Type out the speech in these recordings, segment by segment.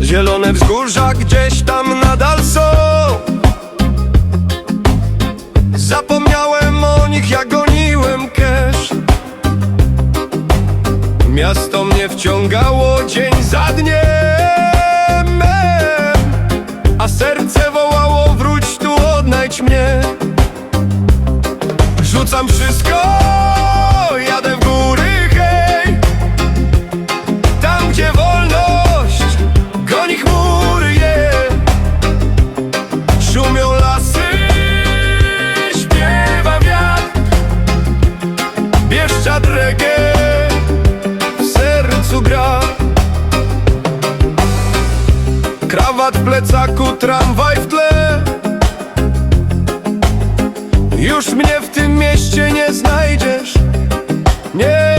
Zielone wzgórza gdzieś tam Miasto mnie wciągało dzień za dniem. A serce wołało, wróć tu, odnajdź mnie. Rzucam wszystko, Krawat w plecaku, tramwaj w tle. Już mnie w tym mieście nie znajdziesz. Nie.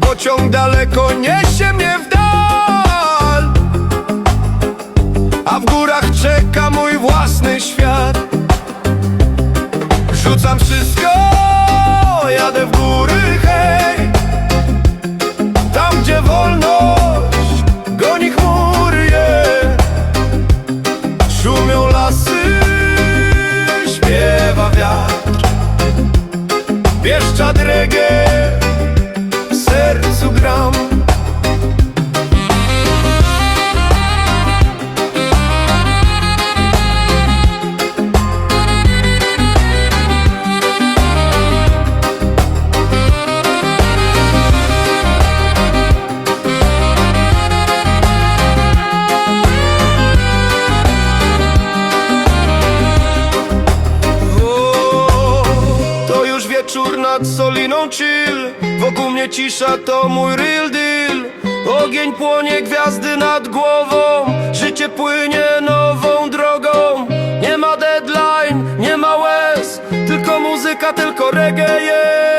Pociąg daleko niesie mnie w dal. A w górach czeka mój własny świat. Rzucam wszystko, Bieszczad reggae wieczór nad Soliną chill. Wokół mnie cisza to mój real deal. Ogień płonie, gwiazdy nad głową. Życie płynie nową drogą. Nie ma deadline, nie ma łez. Tylko muzyka, tylko reggae yeah.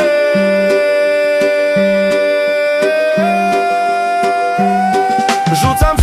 Rzucam